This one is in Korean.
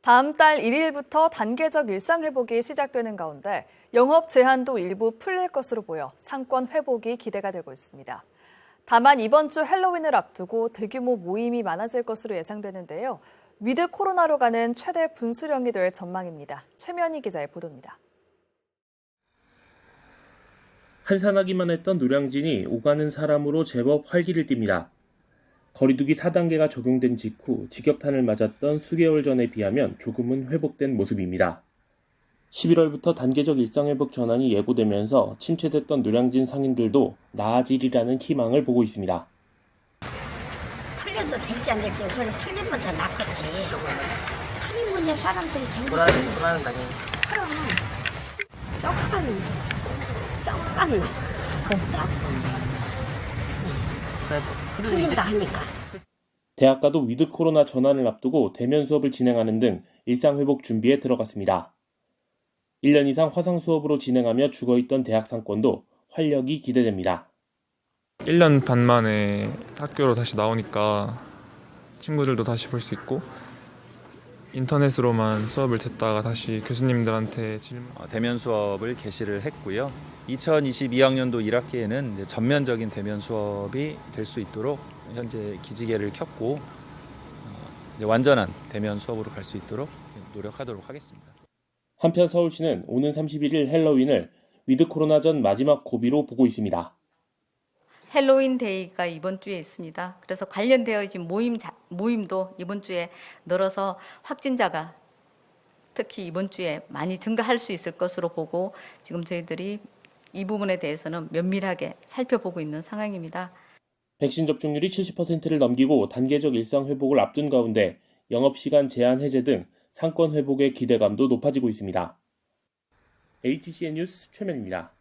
다음 달 1일부터 단계적 일상 회복이 시작되는 가운데 영업 제한도 일부 풀릴 것으로 보여 상권 회복이 기대가 되고 있습니다. 다만 이번 주 헬로윈을 앞두고 대규모 모임이 많아질 것으로 예상되는데요. 위드 코로나로 가는 최대 분수령이 될 전망입니다. 최면희 기자의 보도입니다. 한산하기만 했던 노량진이 오가는 사람으로 제법 활기를 띱니다. 거리두기 4단계가 적용된 직후 직격탄을 맞았던 수개월 전에 비하면 조금은 회복된 모습입니다. 11월부터 단계적 일상회복 전환이 예고되면서 침체됐던 노량진 상인들도 나아지리라는 희망을 보고 있습니다. 풀려도 될지 안 될지 그걸 풀리면 더 낫겠지. 풀리면 이제 사람들이 되는 불안, 불안은 당연히. 조금 조금 없다. 그래도 풀린다 하니까. 대학가도 위드 코로나 전환을 앞두고 대면 수업을 진행하는 등 일상 회복 준비에 들어갔습니다. 1년 이상 화상 수업으로 진행하며 죽어있던 대학 상권도 활력이 기대됩니다. 1년 반 만에 학교로 다시 나오니까 친구들도 다시 볼 수 있고 인터넷으로만 수업을 듣다가 다시 교수님들한테 질문 어, 대면 수업을 개시를 했고요. 2022학년도 1학기에는 이제 전면적인 대면 수업이 될 수 있도록 현재 기지개를 켰고 어, 이제 완전한 대면 수업으로 갈 수 있도록 노력하도록 하겠습니다. 한편 서울시는 오는 31일 헬로윈을 위드 코로나 전 마지막 고비로 보고 있습니다. 헬로윈 데이가 이번 주에 있습니다. 그래서 관련되어진 모임 자- 모임도 이번 주에 늘어서 확진자가 특히 이번 주에 많이 증가할 수 있을 것으로 보고 지금 저희들이 이 부분에 대해서는 면밀하게 살펴보고 있는 상황입니다. 백신 접종률이 70%를 넘기고 단계적 일상 회복을 앞둔 가운데 영업시간 제한 해제 등 상권 회복의 기대감도 높아지고 있습니다. HCN 뉴스 최면입니다.